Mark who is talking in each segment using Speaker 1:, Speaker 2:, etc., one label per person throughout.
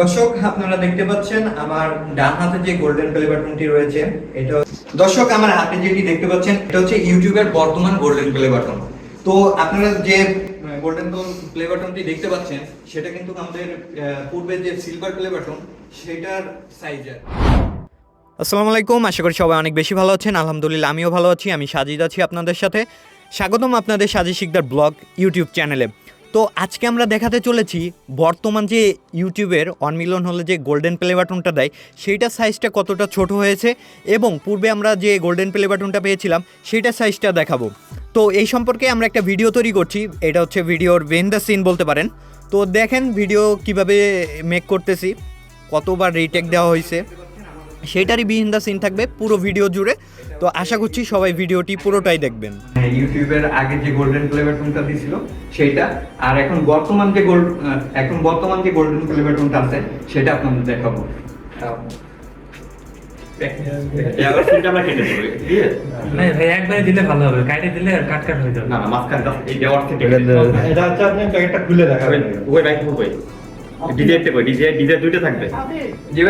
Speaker 1: দর্শক, আপনারা দেখতে পাচ্ছেন আমার ডান হাতে যে গোল্ডেন বাটনটি রয়েছে, এটা দর্শক, আমার হাতে যেটি দেখতে পাচ্ছেন, এটা হচ্ছে ইউটিউবের বর্তমান গোল্ডেন বাটন তো আপনারা যে গোল্ডেন প্লে বাটনটি দেখতে পাচ্ছেন, সেটা কিন্তু আমাদের পূর্বে যে সিলভার প্লে বাটন সেটার সাইজের আসসালামু আলাইকুম, আশা করি সবাই অনেক বেশি ভালো আছেন। আলহামদুলিল্লাহ, আমিও ভালো আছি, আমি সাজিদ আছি আপনাদের সাথে। স্বাগতম আপনাদের সাজিদ শিকদার ব্লগ ইউটিউব চ্যানেলে। তো আজকে আমরা দেখাতে চলেছি বর্তমান যে ইউটিউবের ওয়ান মিলিয়ন হলে যে গোল্ডেন প্লে বাটনটা দেয় সেইটার সাইজটা কতটা ছোট হয়েছে এবং পূর্বে আমরা যে গোল্ডেন প্লে বাটনটা পেয়েছিলাম সেইটার সাইজটা দেখাবো। তো এই সম্পর্কে আমরা একটা ভিডিও তৈরি করছি, এটা হচ্ছে ভিডিওর বেন দ্য সিন বলতে পারেন। তো দেখেন ভিডিও কীভাবে মেক করতেছি, কতবার রিটেক দেওয়া হয়েছে সেটারই বিহিন দ্য সিন থাকবে পুরো ভিডিও জুড়ে। তো আশা করছি সবাই ভিডিওটি পুরোটাই দেখবেন। ইউটিউবের আগে যে গোল্ডেন প্লে বাটনটা দিছিল সেইটা। আর এখন বর্তমান যে গোল্ড এখন বর্তমান যে গোল্ডেন প্লে বাটনটা আছে সেটা আপনাদের দেখাবো।
Speaker 2: একবারে দিলে ভালো হবে কাটে দিলে আর কাট কাট হয়ে যাবে।
Speaker 3: না না মাঝখানে just এই দেওয়ার থেকে
Speaker 4: এটা হচ্ছে আপনি প্যাকেটটা খুলে দেখাবেন
Speaker 3: ওই বাইক হবে ডিজে তে কই? ডিজে ডিজে দুইটা থাকবে।
Speaker 1: জি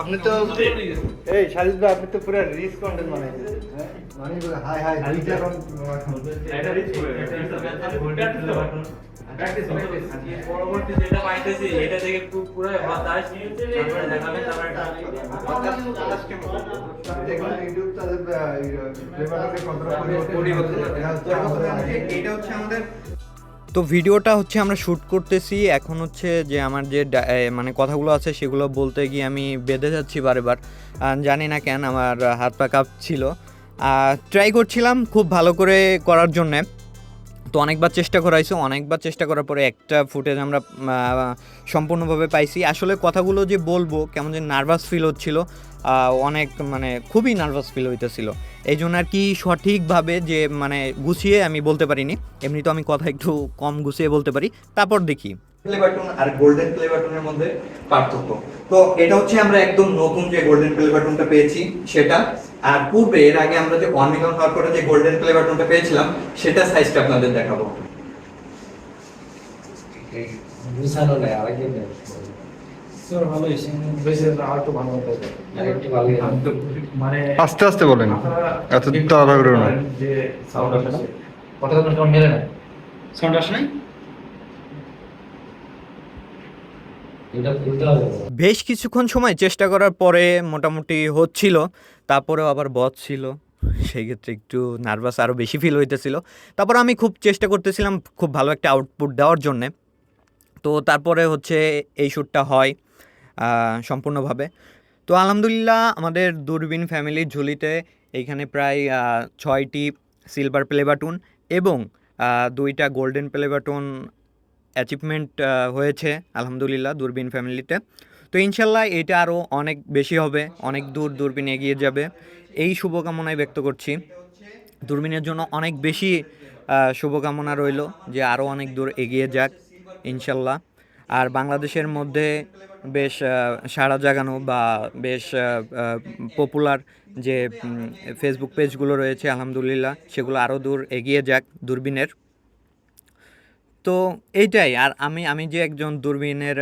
Speaker 4: আপনি তো এই শালিদ ভাই আপনি তো পুরো রিস্ক কন্টেন্ট বানাইছেন। মানে হাই হাই দুইটা
Speaker 3: এটা রিচ করে
Speaker 2: পরবর্তী যেটা পাইতেছি এটা থেকে পুরো হতাশ তারপরে দেখাবেন তারপরে
Speaker 4: দেখুন ইউটিউব তাদের প্লেবারকে কতটা
Speaker 1: পরিবর্তন
Speaker 4: পরিবর্তন
Speaker 1: এটা হচ্ছে আমাদের তো ভিডিওটা হচ্ছে আমরা শ্যুট করতেছি। এখন হচ্ছে যে আমার যে মানে কথাগুলো আছে সেগুলো বলতে গিয়ে আমি বেঁধে যাচ্ছি বারেবার। জানি না কেন আমার হাত পা কাঁপছিল। ট্রাই করছিলাম খুব ভালো করে করার জন্যে। তো অনেকবার চেষ্টা করাইছি, অনেকবার চেষ্টা করার পরে একটা ফুটেজ আমরা সম্পূর্ণভাবে পাইছি। আসলে কথাগুলো যে বলব, কেমন যে নার্ভাস ফিল হচ্ছিল অনেক মানে খুবই নার্ভাস ফিল হইতেছিল। এই জন্য আর কি সঠিকভাবে যে মানে গুছিয়ে আমি বলতে পারিনি। এমনি তো আমি কথা একটু কম গুছিয়ে বলতে পারি। তারপর দেখি। প্লে বাটন আর গোল্ডেন প্লে বাটনের মধ্যে পার্থক্য। তো এটা হচ্ছে আমরা একদম নতুন যে গোল্ডেন প্লে বাটনটা পেয়েছি সেটা। আর পূর্বে এর আগে আমরা যে ওয়ান মিলিয়ন হওয়ার পরে যে গোল্ডেন প্লে বাটনটা পেয়েছিলাম সেটা সাইজটা আপনাদের দেখাবো।
Speaker 5: নেই
Speaker 2: মানে
Speaker 4: আস্তে আস্তে বলেন। এত তাড়াহুড়ো না
Speaker 2: যে সাউন্ড আসে
Speaker 5: কথা মেলে না।
Speaker 3: সাউন্ড আসে নাই
Speaker 5: এটা খুলতে হবে
Speaker 1: বেশ কিছুক্ষণ সময় চেষ্টা করার পরে মোটামুটি হচ্ছিল, তারপরেও আবার বধ ছিল। সেই ক্ষেত্রে একটু নার্ভাস আরও বেশি ফিল হইতেছিল। তারপর আমি খুব চেষ্টা করতেছিলাম খুব ভালো একটা আউটপুট দেওয়ার জন্যে। তো তারপরে হচ্ছে এই শ্যুটটা হয় সম্পূর্ণভাবে। তো আলহামদুলিল্লাহ আমাদের দূরবীন ফ্যামিলির ঝুলিতে এইখানে প্রায় ছয়টি সিলভার প্লে বাটন এবং দুইটা গোল্ডেন প্লে বাটন অ্যাচিভমেন্ট হয়েছে, আলহামদুলিল্লাহ, দূরবীন ফ্যামিলিতে তো ইনশাল্লাহ এটা আরও অনেক বেশি হবে, অনেক দূর দূরবীন এগিয়ে যাবে। এই শুভকামনায় ব্যক্ত করছি। দূরবীনের জন্য অনেক বেশি শুভকামনা রইল যে আরও অনেক দূর এগিয়ে যাক, ইনশাল্লাহ। আর বাংলাদেশের মধ্যে বেশ সাড়া জাগানো বা বেশ পপুলার যে ফেসবুক পেজগুলো রয়েছে, আলহামদুলিল্লাহ, সেগুলো আরও দূর এগিয়ে যাক দূরবীনের। তো এইটাই, আর আমি আমি যে একজন দূরবীনের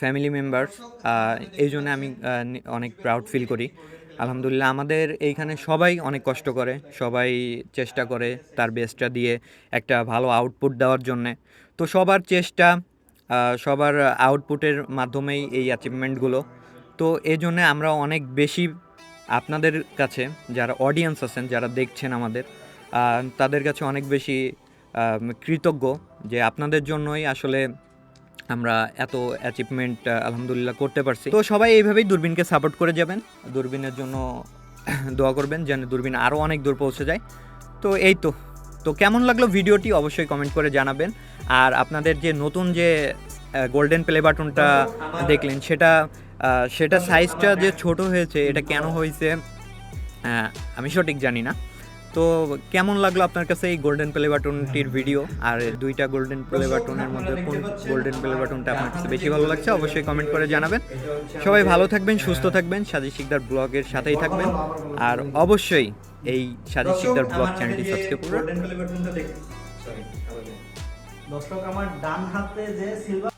Speaker 1: ফ্যামিলি মেম্বার্স এই জন্য আমি অনেক প্রাউড ফিল করি। আলহামদুলিল্লাহ, আমাদের এইখানে সবাই অনেক কষ্ট করে, সবাই চেষ্টা করে তার বেস্টটা দিয়ে একটা ভালো আউটপুট দেওয়ার জন্যে। তো সবার চেষ্টা সবার আউটপুটের মাধ্যমেই এই অ্যাচিভমেন্টগুলো তো এই জন্যে আমরা অনেক বেশি আপনাদের কাছে, যারা অডিয়েন্স আছেন, যারা দেখছেন আমাদের তাদের কাছে অনেক বেশি কৃতজ্ঞ যে আপনাদের জন্যই আসলে আমরা এত অ্যাচিভমেন্ট আলহামদুলিল্লাহ করতে পারছি। তো সবাই এইভাবেই দূরবীনকে সাপোর্ট করে যাবেন। দূরবীনের জন্য দোয়া করবেন যেন দূরবীন আরও অনেক দূর পৌঁছে যায়। তো এই তো। তো কেমন লাগল ভিডিওটি অবশ্যই কমেন্ট করে জানাবেন। আর আপনাদের যে নতুন যে গোল্ডেন প্লে বাটনটা দেখলেন, সেটা সেটা সাইজটা যে ছোট হয়েছে, এটা কেন হয়েছে আমি সঠিক জানি না। তো কেমন লাগল আপনার কাছে এই গোল্ডেন প্লে বাটনটির ভিডিও আর দুইটা গোল্ডেন প্লে বাটনের মধ্যে কোন গোল্ডেন প্লে বাটনটা আপনার কাছে বেশি ভালো লাগছে, অবশ্যই কমেন্ট করে জানাবেন। সবাই ভালো থাকবেন, সুস্থ থাকবেন সাজি শিকদার ব্লগের সাথেই থাকবেন। আর অবশ্যই এই সাজি শিকদার ব্লগ চ্যানেলটি সাবস্ক্রাইব করুন।
Speaker 6: দর্শক, আমার ডান হাতে যে সিলভার